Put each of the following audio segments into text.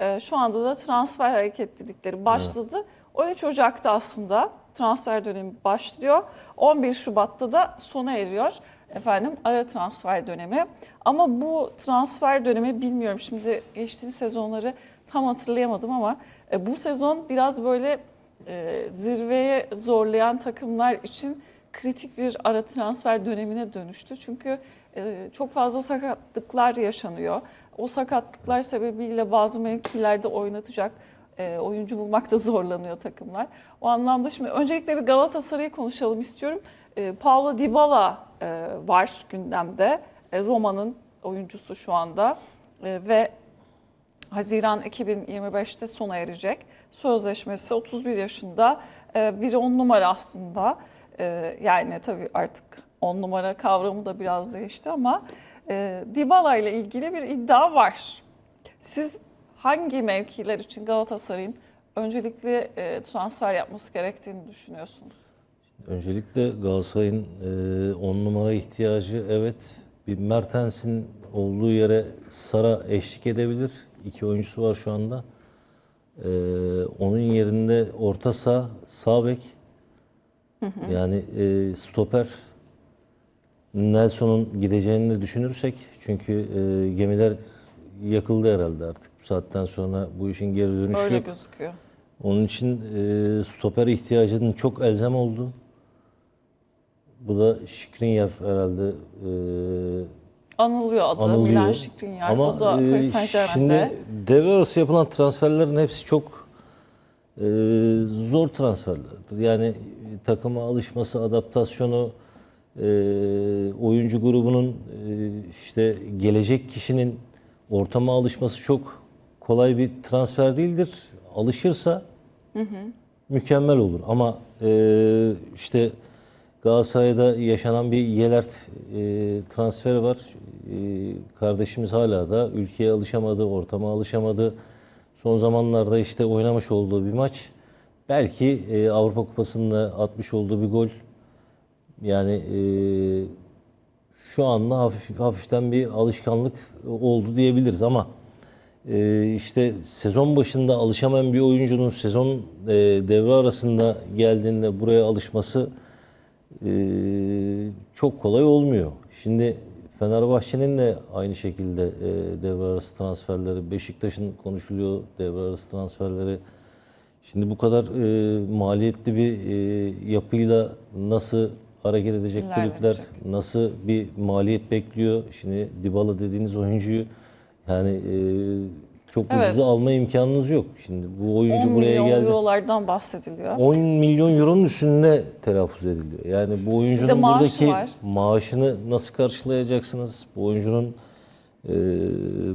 E, şu anda da transfer hareketlilikleri başladı. 13 Ocak'ta aslında transfer dönemi başlıyor. 11 Şubat'ta da sona eriyor. Efendim ara transfer dönemi. Ama bu transfer dönemi bilmiyorum şimdi geçtiğimiz sezonları tam hatırlayamadım ama e, bu sezon biraz böyle e, zirveye zorlayan takımlar için kritik bir ara transfer dönemine dönüştü. Çünkü e, çok fazla sakatlıklar yaşanıyor. O sakatlıklar sebebiyle bazı mevkilerde oynatacak e, oyuncu bulmakta zorlanıyor takımlar. O anlamda şimdi öncelikle bir Galatasaray'ı konuşalım istiyorum. E, Paulo Dybala e, var gündemde. E, Roma'nın oyuncusu şu anda E, ve Haziran 2025'te sona erecek. Sözleşmesi 31 yaşında e, bir on numara aslında. E, Yani tabii artık on numara kavramı da biraz değişti ama e, Dybala ile ilgili bir iddia var. Siz hangi mevkiler için Galatasaray'ın öncelikli e, transfer yapması gerektiğini düşünüyorsunuz? Öncelikle Galatasaray'ın 10 numara ihtiyacı evet. Bir Mertens'in olduğu yere Sara eşlik edebilir. İki oyuncusu var şu anda. E, onun yerinde orta saha, sağ bek. Yani e, stoper Nelson'un gideceğini de düşünürsek çünkü e, gemiler yakıldı herhalde artık. Bu saatten sonra bu işin geri dönüşü Öyle yok. gözüküyor. Onun için e, stoper ihtiyacının çok elzem oldu. Bu da Skriniar herhalde e, Anılıyor adı anılıyor. Milan Skriniar. Ama o da e, Paris Saint Germain'de. şimdi devre arası yapılan transferlerin hepsi çok e, zor transferlerdir. Yani e, takıma alışması, adaptasyonu, e, oyuncu grubunun e, işte gelecek kişinin ortama alışması çok kolay bir transfer değildir. Alışırsa mükemmel olur. Ama e, işte Galatasaray'da yaşanan bir Yelert e, transferi var. E, kardeşimiz hala da ülkeye alışamadı, ortama alışamadı. Son zamanlarda işte oynamış olduğu bir maç. Belki e, Avrupa Kupası'nda atmış olduğu bir gol. Yani e, şu anda hafif, hafiften bir alışkanlık oldu diyebiliriz ama e, işte sezon başında alışamayan bir oyuncunun sezon e, devre arasında geldiğinde buraya alışması e, çok kolay olmuyor. Şimdi Fenerbahçe'nin de aynı şekilde e, devre arası transferleri, Beşiktaş'ın konuşuluyor devre arası transferleri. Şimdi bu kadar e, maliyetli bir e, yapıyla nasıl hareket edecek İlerleyecek. kulüpler, nasıl bir maliyet bekliyor? Şimdi Dybala dediğiniz oyuncuyu yani e, çok Evet. ucuza alma imkanınız yok. Şimdi bu 10 oyuncu buraya milyon geldi. eurolardan bahsediliyor. 10 milyon euronun üstünde telaffuz ediliyor. Yani bu oyuncunun maaşı buradaki var. maaşını nasıl karşılayacaksınız? Bu oyuncunun e,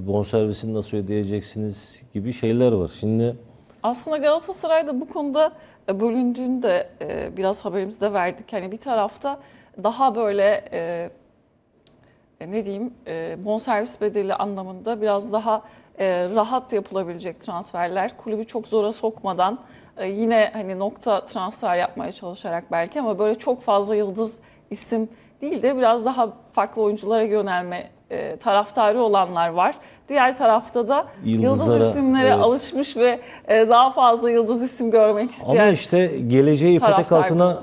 bonservisini nasıl ödeyeceksiniz gibi şeyler var. Şimdi Aslında Galatasaray'da bu konuda e, bölündüğünü de e, biraz haberimizde verdik. Hani bir tarafta daha böyle e, e, ne diyeyim e, bonservis bedeli anlamında biraz daha e, rahat yapılabilecek transferler. Kulübü çok zora sokmadan e, yine hani nokta transfer yapmaya çalışarak belki ama böyle çok fazla yıldız isim değil de biraz daha farklı oyunculara yönelme e, taraftarı olanlar var. Diğer tarafta da yıldız Yıldızlara, isimlere evet. alışmış ve e, daha fazla yıldız isim görmek isteyen ama işte geleceği ipotek taraftar altına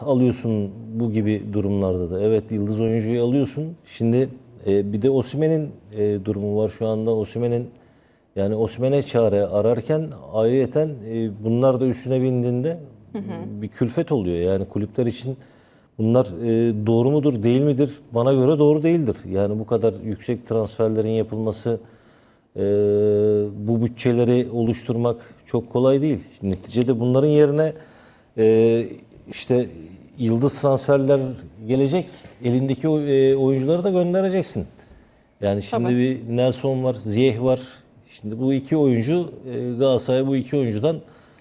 alıyorsun bu gibi durumlarda da. Evet yıldız oyuncuyu alıyorsun. Şimdi e, bir de Osimhen'in e, durumu var şu anda. Osimhen'in yani Osimhen'e çare ararken ayrıyeten e, bunlar da üstüne bindiğinde bir külfet oluyor. Yani kulüpler için bunlar e, doğru mudur değil midir? Bana göre doğru değildir. Yani bu kadar yüksek transferlerin yapılması e, bu bütçeleri oluşturmak çok kolay değil. Neticede bunların yerine e, işte yıldız transferler gelecek. Elindeki e, oyuncuları da göndereceksin. Yani şimdi Tabii. bir Nelson var, Ziyech var. Şimdi bu iki oyuncu e, Galatasaray bu iki oyuncudan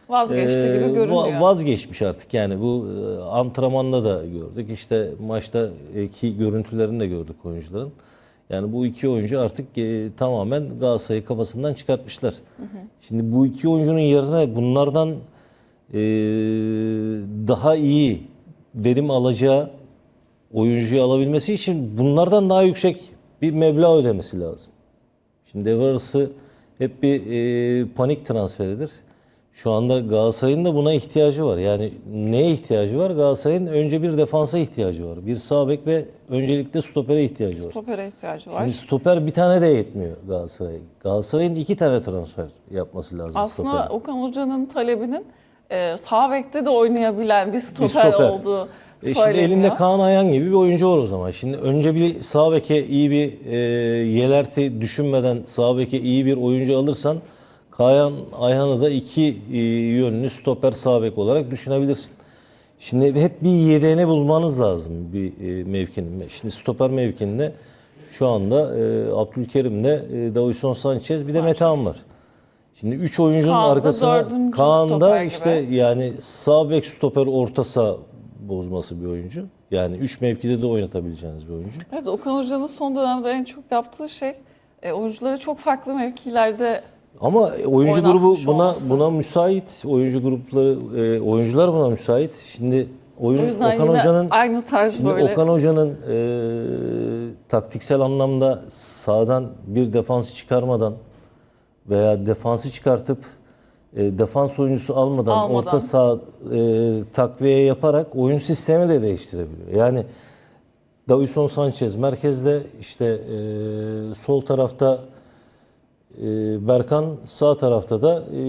vazgeçti ee, gibi görünüyor. Vazgeçmiş artık yani bu e, antrenmanda da gördük işte maçtaki görüntülerini de gördük oyuncuların. Yani bu iki oyuncu artık e, tamamen Galatasaray'ı kafasından çıkartmışlar. Şimdi bu iki oyuncunun yerine bunlardan e, daha iyi verim alacağı oyuncuyu alabilmesi için bunlardan daha yüksek bir meblağ ödemesi lazım. Şimdi devre arası hep bir e, panik transferidir. Şu anda Galatasaray'ın da buna ihtiyacı var. Yani neye ihtiyacı var? Galatasaray'ın önce bir defansa ihtiyacı var. Bir sağ bek ve öncelikle stopere ihtiyacı var. Stopere ihtiyacı var. Şimdi stoper bir tane de yetmiyor Galatasaray'a. Galatasaray'ın iki tane transfer yapması lazım Aslında stopere. Okan Hoca'nın talebinin e, sağ bekte de oynayabilen bir stoper, stoper. olduğu E şimdi elinde Kaan Ayhan gibi bir oyuncu var o zaman. Şimdi önce bir sağ beke iyi bir e, Yelert'i düşünmeden sağ beke iyi bir oyuncu alırsan Kaan Ayhan'ı da iki e, yönlü stoper sağ bek olarak düşünebilirsin. Şimdi hep bir yedeğini bulmanız lazım bir e, mevkinin. Şimdi stoper mevkinde şu anda e, Abdülkerim'le e, Davison Sanchez bir de Metehan var. Şimdi üç oyuncunun Kaan da arkasına dördüncü Kaan stoper da gibi. işte yani sağ bek stoper orta sağ bozması bir oyuncu. Yani üç mevkide de oynatabileceğiniz bir oyuncu. Evet, Okan Hoca'nın son dönemde en çok yaptığı şey e, oyuncuları çok farklı mevkilerde Ama oyuncu grubu buna olması. buna müsait. Oyuncu grupları e, oyuncular buna müsait. Şimdi oyun Okan Hoca'nın aynı tarz Şimdi böyle Okan Hoca'nın e, taktiksel anlamda sağdan bir defansı çıkarmadan veya defansı çıkartıp e, defans oyuncusu almadan, Almadan. orta saha e, takviye yaparak oyun sistemi de değiştirebiliyor. Yani Davison Sanchez merkezde işte e, sol tarafta Berkan sağ tarafta da e,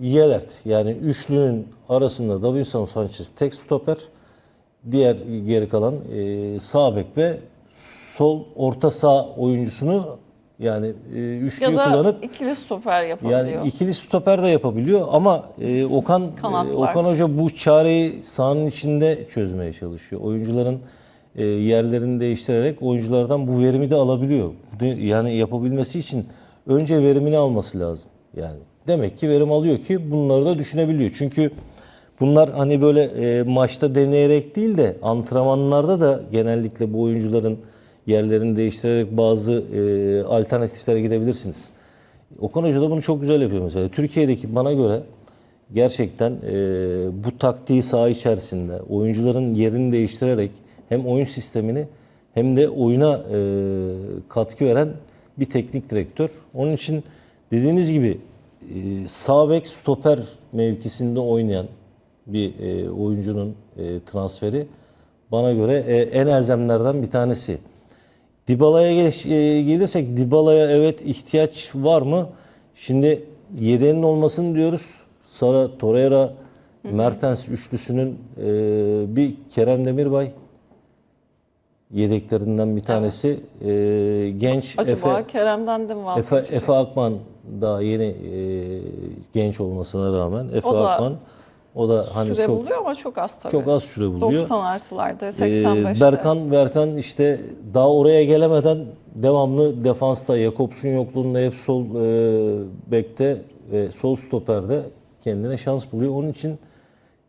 Yelert. Yani üçlünün arasında Davison Sanchez tek stoper. Diğer geri kalan e, sağ bek ve sol orta sağ oyuncusunu yani e, üçlüyü ya da kullanıp ikili stoper yapabiliyor. yani ikili stoper de yapabiliyor ama e, Okan e. Okan Hoca bu çareyi sahanın içinde çözmeye çalışıyor. Oyuncuların e, yerlerini değiştirerek oyunculardan bu verimi de alabiliyor. Yani yapabilmesi için önce verimini alması lazım. Yani demek ki verim alıyor ki bunları da düşünebiliyor. Çünkü bunlar hani böyle e, maçta deneyerek değil de antrenmanlarda da genellikle bu oyuncuların yerlerini değiştirerek bazı e, alternatiflere gidebilirsiniz. Okan Hoca da bunu çok güzel yapıyor mesela. Türkiye'deki bana göre gerçekten e, bu taktiği saha içerisinde oyuncuların yerini değiştirerek hem oyun sistemini hem de oyuna e, katkı veren bir teknik direktör. Onun için dediğiniz gibi e, sağ bek stoper mevkisinde oynayan bir e, oyuncunun e, transferi bana göre e, en elzemlerden bir tanesi. Dybala'ya gel- e, gelirsek Dybala'ya evet ihtiyaç var mı? Şimdi yedeğinin olmasını diyoruz. Sara, Torreira, Mertens üçlüsünün e, bir Kerem Demirbay yedeklerinden bir tanesi. E, genç Acaba Efe, Kerem'den de mi Efe? Efe Akman daha yeni e, genç olmasına rağmen Efe O da Akman o da hani süre çok buluyor ama çok az tabii. çok az süre buluyor. 90 artılarda, Ee, 85'te. Berkan Berkan işte daha oraya gelemeden devamlı defansta Jakobs'un yokluğunda hep sol e, bekte ve sol stoperde kendine şans buluyor. Onun için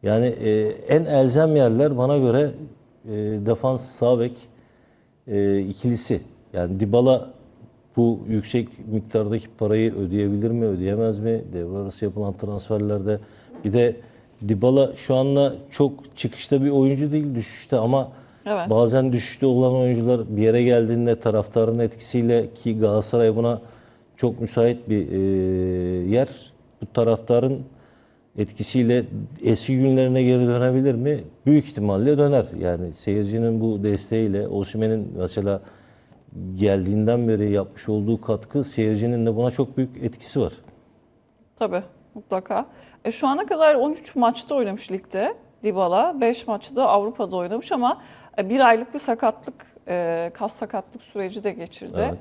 yani e, en elzem yerler bana göre e, defans sağ bek e, ikilisi. Yani Dybala bu yüksek miktardaki parayı ödeyebilir mi, ödeyemez mi? Devre arası yapılan transferlerde bir de Dybala şu anda çok çıkışta bir oyuncu değil, düşüşte ama Evet. bazen düşüşte olan oyuncular bir yere geldiğinde taraftarın etkisiyle ki Galatasaray buna çok müsait bir e, yer. Bu taraftarın etkisiyle eski günlerine geri dönebilir mi? Büyük ihtimalle döner. Yani seyircinin bu desteğiyle Osimhen'in mesela geldiğinden beri yapmış olduğu katkı seyircinin de buna çok büyük etkisi var. Tabii mutlaka. E, şu ana kadar 13 maçta oynamış ligde Dybala. 5 maçı da Avrupa'da oynamış ama e, bir aylık bir sakatlık, e, kas sakatlık süreci de geçirdi. Evet.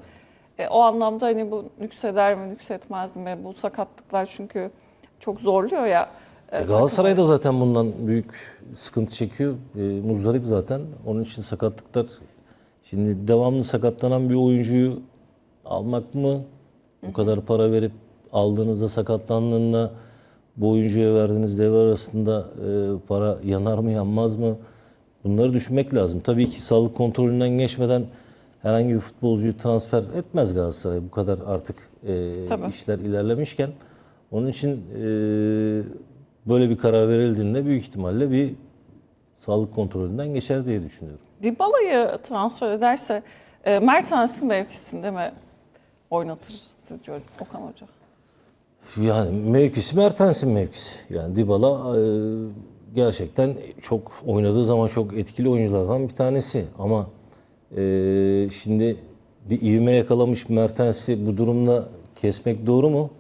E, o anlamda hani bu nükseder mi, nüksetmez mi? Bu sakatlıklar çünkü çok zorluyor ya. e, E, Galatasaray da zaten bundan büyük sıkıntı çekiyor. E, muzdarip zaten. Onun için sakatlıklar şimdi devamlı sakatlanan bir oyuncuyu almak mı? Bu kadar para verip aldığınızda sakatlandığında bu oyuncuya verdiğiniz devre arasında e, para yanar mı yanmaz mı? Bunları düşünmek lazım. Tabii ki sağlık kontrolünden geçmeden herhangi bir futbolcuyu transfer etmez Galatasaray. Bu kadar artık e, Tabii. işler ilerlemişken. Onun için e, böyle bir karar verildiğinde büyük ihtimalle bir sağlık kontrolünden geçer diye düşünüyorum. Dybala'yı transfer ederse e, Mertens'in mevkisinde mi oynatır sizce Okan Hoca? Yani mevkisi Mertens'in mevkisi. Yani Dybala e, gerçekten çok oynadığı zaman çok etkili oyunculardan bir tanesi. Ama e, şimdi bir ivme yakalamış Mertens'i bu durumda kesmek doğru mu?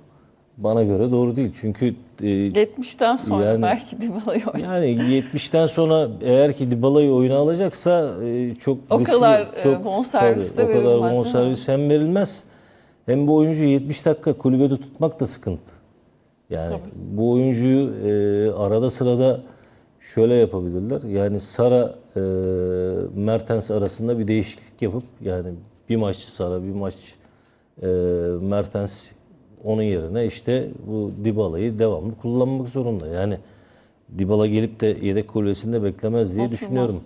Bana göre doğru değil. Çünkü e, 70'ten sonra Yani- belki Dybala'yı oynar. yani 70'ten sonra eğer ki Dybala'yı oyuna alacaksa e, çok O riskli- kadar, e, bonservis tabii, de o kadar bonservis hem verilmez hem bu oyuncuyu 70 dakika kulübede tutmak da sıkıntı. Yani bu oyuncuyu e, arada sırada şöyle yapabilirler. Yani Sara e, Mertens arasında bir değişiklik yapıp yani bir maç Sara bir maç e, Mertens onun yerine işte bu Dybala'yı devamlı kullanmak zorunda. Yani Dybala gelip de yedek kulübesinde beklemez diye Oturmaz. düşünüyorum.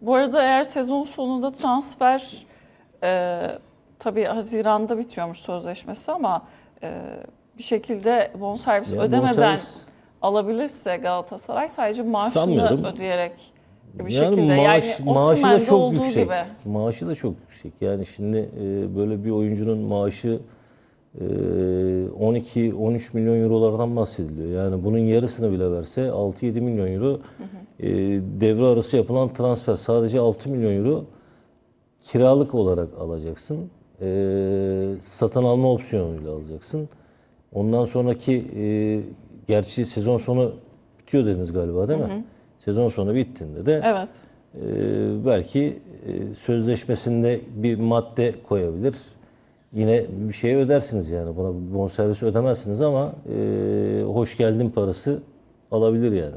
Bu arada eğer sezon sonunda transfer e, tabii Haziran'da bitiyormuş sözleşmesi ama e, bir şekilde bonservis Ya ödemeden bonservis- alabilirse Galatasaray sadece maaşını Sanmıyorum. ödeyerek bir yani şekilde maaş, yani maaşı da çok olduğu yüksek. gibi. Maaşı da çok yüksek. Yani şimdi e, böyle bir oyuncunun maaşı 12-13 milyon eurolardan bahsediliyor. Yani bunun yarısını bile verse 6-7 milyon euro e, devre arası yapılan transfer sadece 6 milyon euro kiralık olarak alacaksın. E, satın alma opsiyonuyla alacaksın. Ondan sonraki e, gerçi sezon sonu bitiyor dediniz galiba değil mi? Sezon sonu bittiğinde de Evet. ee, belki sözleşmesinde bir madde koyabilir. Yine bir şey ödersiniz yani buna bonservis ödemezsiniz ama e, hoş geldin parası alabilir yani.